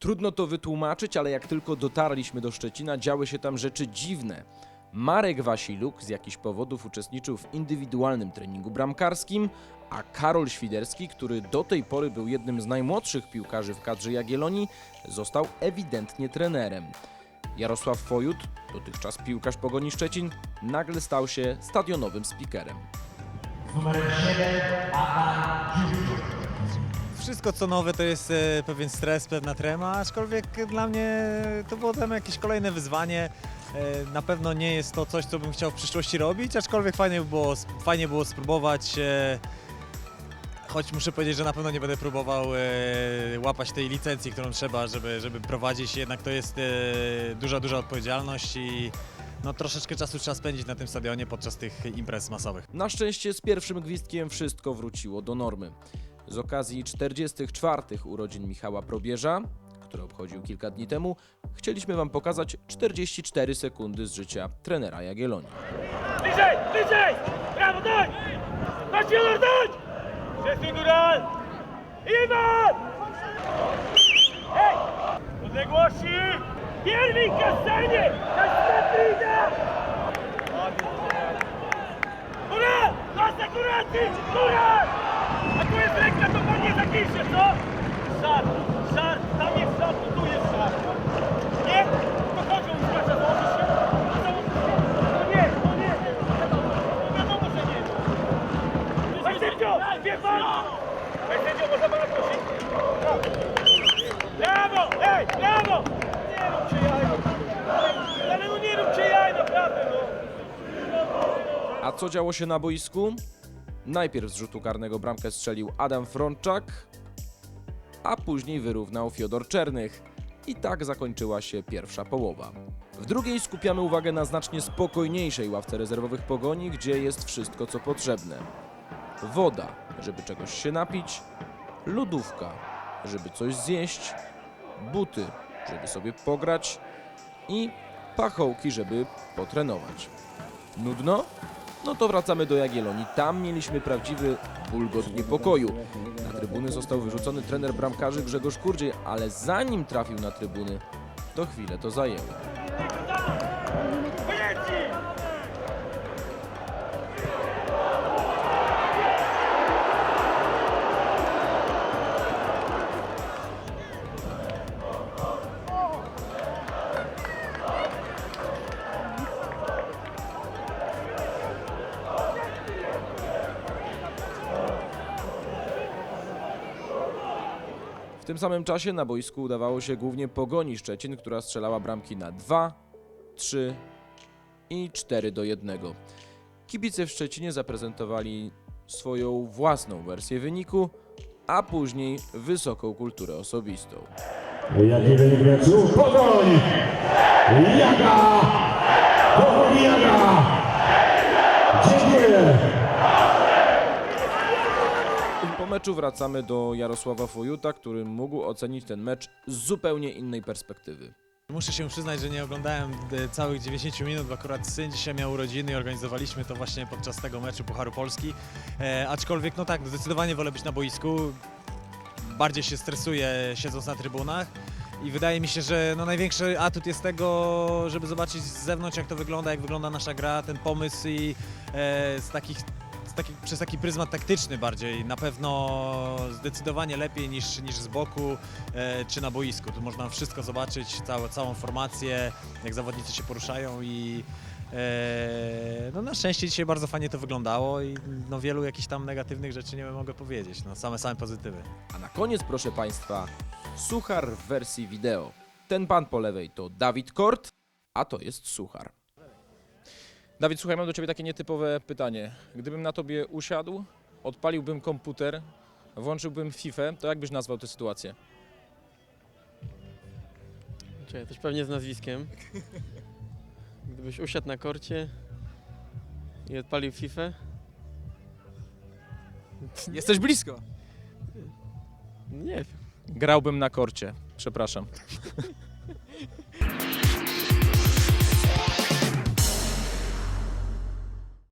Trudno to wytłumaczyć, ale jak tylko dotarliśmy do Szczecina, działy się tam rzeczy dziwne. Marek Wasiluk z jakichś powodów uczestniczył w indywidualnym treningu bramkarskim, a Karol Świderski, który do tej pory był jednym z najmłodszych piłkarzy w kadrze Jagiellonii, został ewidentnie trenerem. Jarosław Fojut, dotychczas piłkarz Pogoni Szczecin, nagle stał się stadionowym speakerem. Wszystko co nowe to jest e, pewien stres, pewna trema, aczkolwiek dla mnie to było tam jakieś kolejne wyzwanie. E, Na pewno nie jest to coś, co bym chciał w przyszłości robić, aczkolwiek fajnie było, fajnie było spróbować. e, Choć muszę powiedzieć, że na pewno nie będę próbował e, łapać tej licencji, którą trzeba, żeby, żeby prowadzić. Jednak to jest e, duża, duża odpowiedzialność i no, troszeczkę czasu trzeba spędzić na tym stadionie podczas tych imprez masowych. Na szczęście z pierwszym gwizdkiem wszystko wróciło do normy. Z okazji 44. urodzin Michała Probierza, które obchodził kilka dni temu, chcieliśmy Wam pokazać 44 sekundy z życia trenera Jagiellonii. Bliżej, bliżej! Brawo, daj! Masz Jolor, daj! Przesuń góral! Iwan! Hej! Odległości! Pierwik, Kastanie! Kastatrina! Góral! Pas akuracji! Góral! A tu jest ręka, to pan nie co? Szar, szar, tam jest szar, to tu jest szar. Nie? To chodź, on skacza, założysz się? Założysz się? No nie, no nie. No wiadomo, że nie. Panie sędzio, wie pan? Panie sędzio, można pana prosić? Brawo, ej, brawo! Nie rób się jaj. Ale no nie rób się jaj, naprawdę, no. A co działo się na boisku? Najpierw z rzutu karnego bramkę strzelił Adam Frączak, a później wyrównał Fiodor Czernych. I tak zakończyła się pierwsza połowa. W drugiej skupiamy uwagę na znacznie spokojniejszej ławce rezerwowych pogoni, gdzie jest wszystko co potrzebne. Woda, żeby czegoś się napić, lodówka, żeby coś zjeść, buty, żeby sobie pograć i pachołki, żeby potrenować. Nudno? No to wracamy do Jagiellonii. Tam mieliśmy prawdziwy bulgot niepokoju. Na trybuny został wyrzucony trener bramkarzy Grzegorz Kurdziej, ale zanim trafił na trybuny, to chwilę to zajęło. Tym samym czasie na boisku udawało się głównie Pogoni Szczecin, która strzelała bramki na 2, 3 i 4 do 1. Kibice w Szczecinie zaprezentowali swoją własną wersję wyniku, a później wysoką kulturę osobistą. Jaki wynik meczu? Pogoń! Jaga! Meczu wracamy do Jarosława Fojuta, który mógł ocenić ten mecz z zupełnie innej perspektywy. Muszę się przyznać, że nie oglądałem e, całych 90 minut, bo akurat syn dzisiaj miał urodziny i organizowaliśmy to właśnie podczas tego meczu Pucharu Polski. E, aczkolwiek, no tak, zdecydowanie wolę być na boisku. Bardziej się stresuję siedząc na trybunach. I wydaje mi się, że no największy atut jest tego, żeby zobaczyć z zewnątrz, jak to wygląda, jak wygląda nasza gra, ten pomysł i e, z takich, taki, przez taki pryzmat taktyczny bardziej. Na pewno zdecydowanie lepiej niż, niż z boku e, czy na boisku. Tu można wszystko zobaczyć, całe, całą formację, jak zawodnicy się poruszają i e, no na szczęście dzisiaj bardzo fajnie to wyglądało i no wielu jakichś tam negatywnych rzeczy nie mogę powiedzieć. No same, same pozytywy. A na koniec, proszę Państwa, suchar w wersji wideo. Ten pan po lewej to Dawid Kort, a to jest suchar. Dawid, słuchaj, mam do Ciebie takie nietypowe pytanie. Gdybym na Tobie usiadł, odpaliłbym komputer, włączyłbym FIFA, to jak byś nazwał tę sytuację? Czekaj, też pewnie z nazwiskiem. Gdybyś usiadł na korcie i odpalił FIFA, Jesteś blisko. nie wiem. Grałbym na korcie, przepraszam.